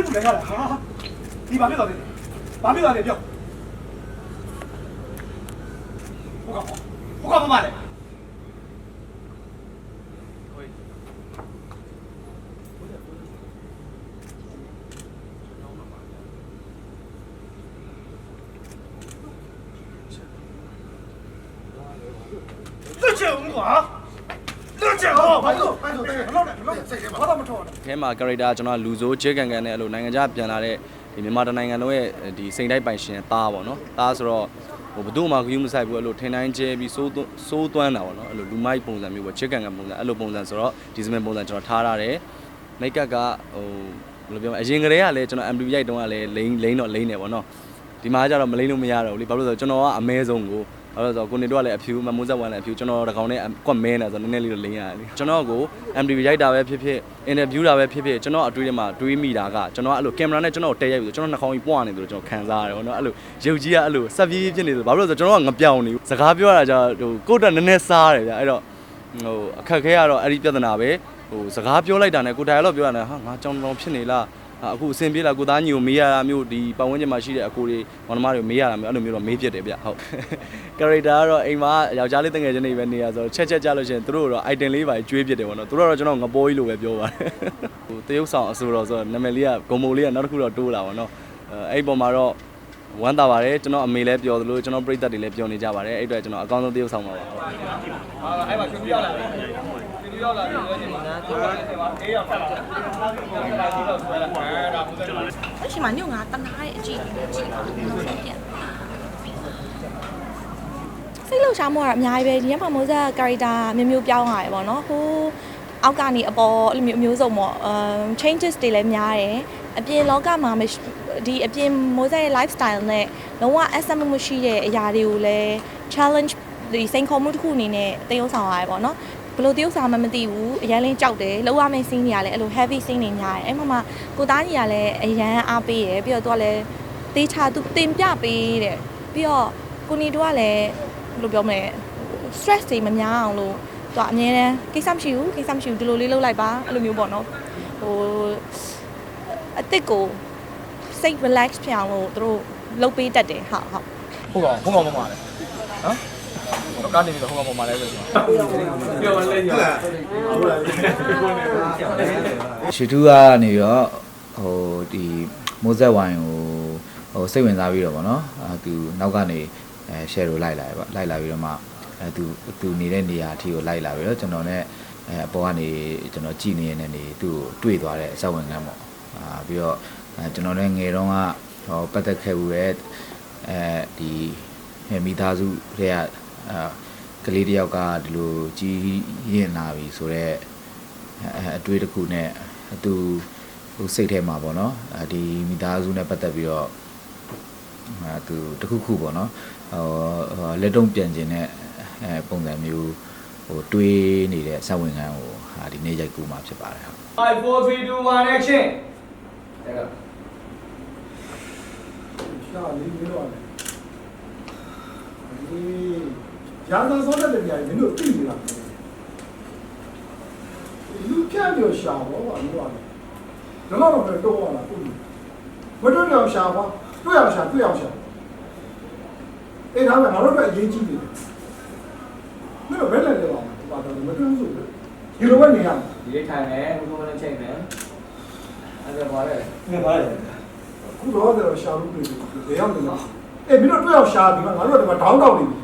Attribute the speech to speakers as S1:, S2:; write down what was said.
S1: တ်ပူလည်းရတာဟာဒီဘာဖြစ်သွားလဲဘာဖြစ်သွားလဲပြောဟုတ်ကဲ့ဟုတ်ကဲ့မမလည်းလွတ်ချင်ဦးကွာလွတ် ချင်အောင်ဘာလို့ဘာလို့တဲ့ဘလို့လဲဘလို့စိတ်ထဲမှာဘာတော့မထောက်နဲ့
S2: အဲမှာ character ကျွန်တော်ကလူဆိုးဂျေကန်ကန်နဲ့အဲ့လိုနိုင်ငံခြားပြန်လာတဲ့ဒီမြန်မာတိုင်းနိုင်ငံလုံးရဲ့ဒီစိန်တိုက်ပိုင်ရှင်သားပေါ့နော်သားဆိုတော့ဟိုဘယ်သူမှဂရုမစိုက်ဘူးအဲ့လိုထင်တိုင်းကျဲပြီးစိုးသွစိုးသွမ်းတာပေါ့နော်အဲ့လိုလူမိုက်ပုံစံမျိုးပေါ့ဂျေကန်ကန်ပုံစံအဲ့လိုပုံစံဆိုတော့ဒီစမင်ပုံစံကျွန်တော်ထားရတယ်မိတ်ကပ်ကဟိုဘယ်လိုပြောမလဲအရင်ကတည်းကလည်းကျွန်တော် MV ရိုက်တုန်းကလည်းလိန်လိန်တော့လိန်တယ်ပေါ့နော်ဒီမှာကျတော့မလိန်လို့မရတော့ဘူးလေဘာလို့လဲဆိုတော့ကျွန်တော်ကအမဲဆုံးကို ဘာလို့လဲဆိုတော့ကိုနေတော့လည်းအဖြူမမိုးဆက်ဝမ်းလည်းအဖြူကျွန်တော်တကောင်နဲ့ကွက်မဲနေဆိုတော့နည်းနည်းလေးတော့လိန်ရတယ်လေကျွန်တော်ကို MV ရိုက်တာပဲဖြစ်ဖြစ် interview တာပဲဖြစ်ဖြစ်ကျွန်တော်အတွေးထဲမှာတွေးမိတာကကျွန်တော်ကအဲ့လိုကင်မရာနဲ့ကျွန်တော်ကိုတက်ရိုက်ပြီးကျွန်တော်နှာခေါင်းကြီးပွားနေတယ်လို့ကျွန်တော်ခံစားရတယ်ပေါ့နော်အဲ့လိုရုပ်ကြီးကအဲ့လိုဆက်ပြေးဖြစ်နေတယ်ဘာလို့လဲဆိုတော့ကျွန်တော်ကငပြောင်နေဘူးစကားပြောရတာကျတော့ဟိုကိုယ့်တက်နည်းနည်းစားတယ်ဗျအဲ့တော့ဟိုအခက်ခဲကတော့အဲ့ဒီပြဿနာပဲဟိုစကားပြောလိုက်တာနဲ့ကိုယ်တိုင်တော့ပြောရတယ်ဟာငါကြောင်တောင်ဖြစ်နေလားအခုအဆင်ပြေလားကိုသားညီကိုမေးရတာမျိုးဒီပတ်ဝန်းကျင်မှာရှိတဲ့အကိုတွေမောင်နှမတွေကိုမေးရတာမျိုးအဲ့လိုမျိုးတော့မေးဖြစ်တယ်ဗျဟုတ် character ကတော့အိမ်မှာယောက်ျားလေးတငယ်ချင်းတွေပဲနေရဆိုတော့ချက်ချက်ကြလို့ရှိရင်သူတို့တော့ item လေးပါကျွေးဖြစ်တယ်ပေါ့နော်သူတို့ကတော့ကျွန်တော်ငပိုးကြီးလို့ပဲပြောပါတယ်ဟိုတရုပ်ဆောင်အဆိုတော်ဆိုတော့နာမည်လေးကဂုံမုံလေးကနောက်တစ်ခုတော့တိုးလာပါတော့အဲအဲ့ဒီပုံမှာတော့ဝမ်းသာပါတယ်ကျွန်တော်အမေလည်းပြောသလိုကျွန်တော်ပြိသက်တွေလည်းပြောနေကြပါတယ်အဲ့အတွက်ကျွန်တော်အကောင်းဆုံးတရုပ်ဆောင်ပါပါဟုတ်
S1: အဲ့မှာကျွေးရောက်လာတယ်ကျွေးရောက်လာတယ်ဆိုရင်မှာအေးရောက်ဆက်လာတယ်ဒါကြီးတော့ဆွဲလာအဲဒါဘူးတယ်
S3: အချိန်မှာညို့ငါတနာရဲ့အကြည့်ကိုကြည့်ပါနောက်ဆုံးပြန် စိတ်လှုပ်ရှားမှုကတော့အများကြီးပဲဒီညမှာမိုးဆက် character မျိုးမျိုးပြောင်းလာတယ်ပေါ့နော်ဟိုအောက်ကနေအပေါ်အဲ့လိုမျိုးအမျိုးစုံပေါ့အမ် changes တွေလည်းများတယ်အပြင်လောကမှာမရှိဒီအပြင်မိုးဆက်ရဲ့ lifestyle နဲ့လုံးဝအဆမမှုရှိတဲ့အရာတွေကိုလည်း challenge ဒီစိန်ခေါ်မှုတစ်ခုအနေနဲ့တရုပ်ဆောင်ရတယ်ပေါ့နော်ဘယ်လိုတရုပ်ဆောင်မှမသိဘူးအရင်လင်းကြောက်တယ်လောက်ရမယ့် scene တွေကလည်းအဲ့လို heavy scene တွေများတယ်အဲ့မှာမှကိုသားကြီးကလည်းအရန်အားပေးရယ်ပြီးတော့သူကလည်းတေးချသူတင်ပြပေးတယ်ပြီးတော့ကိုနီတို့ကလည်းဘယ် လိုပြောမလဲ stress တွေမများအောင်လို့သူကအမြဲတမ်းကိစ္စမရှိဘူးကိစ္စမရှိဘူးဒီလိုလေးလုပ်လိုက်ပါအဲ့လိုမျိုးပေါ့နော်ဟိုအစ်စ်ကိုစိတ် relax ဖြစ်အောင်လို့သူတို့လုပ်ပေးတတ်တယ်ဟုတ်ဟုတ်
S1: ဟုတ်ကောင်ဟုတ်ကောင်မမလည်းနော်ကားနေပြီးတော့ဟုတ်ကောင်မမလည်းဆိုပြောလဲညလား
S4: ရှီတူကနေပြီးတော့ဟိုဒီမိုးဆက်ဝိုင်ကိုဟိုစိတ်ဝင်စားပြီးတော့ဗောနော်အဲသူနောက်ကနေ အဲ share ကိုလိုက်လာရပါလိုက်လာပြီးတော့မှအဲသူသူနေတဲ့နေရာအထိကိုလိုက်လာပြီးတော့ကျွန်တော်နဲ့အဲအပေါ်ကနေကျွန်တော်ကြည်နေရတဲ့နေသူ့ကိုတွေ့သွားတဲ့အဆက်ဝင်ကန်းပေါ့အာပြီးတော့အဲကျွန်တော်လည်းငယ်တုန်းကဟောပတ်သက်ခဲ့ဘူးရဲ့အဲဒီမိသားစုတွေကအာကလေးတယောက်ကဒီလိုကြီးရင်လာပြီဆိုတော့အဲအတွေ့တစ်ခုနဲ့သူဟိုစိတ်ထဲမှာပေါ့နော်အဲဒီမိသားစုနဲ့ပတ်သက်ပြီးတော့အဲ သူတစ်ခုခုပေါ့နော်ဟိုလက်တုံးပြန်ခြင်းနဲ့အဲပုံစံမျိုးဟိုတွေးနေတဲ့စဝင်ကန်းကိုဟာဒီနေ့ရိုက်ကူမှာဖြစ်ပါတယ်ဟုတ်
S1: 5 4 3 2 1 action တဲ့က
S5: ရှာလေးမျိုးတော့လေအေးရာသာစောတဲ့နေရာမင်းတို့သိနေတာလူပြတ်ပြောရှာတော့ဘာလို့လဲတော့တော့ပဲတော့လာခုမတွေ့တော့ရှာပါ တွေ့အောင်ရှာတွေ့အောင်ရှာအေးဒါမှငါတို့ပဲအရေးကြီးနေတယ်မင်းတို့ဘယ်လဲလဲပါဘာတော့မတွေ့ဘူးဆိုဒီလိုပဲနေရမယ်
S1: ဒီလေးထိုင်မယ်ဘုရားနဲ့ချိန်မယ်အဲ့ဒါပါလေ
S5: ငါပါလေခုတော့တော့ရှာလို့တွေ့တယ်ဘယ်ရောက်နေလဲအေးမင်းတို့တွေ့အောင်ရှာဒီမှာငါတို့ကဒီမှာဒေါင်းတောက်နေပြီ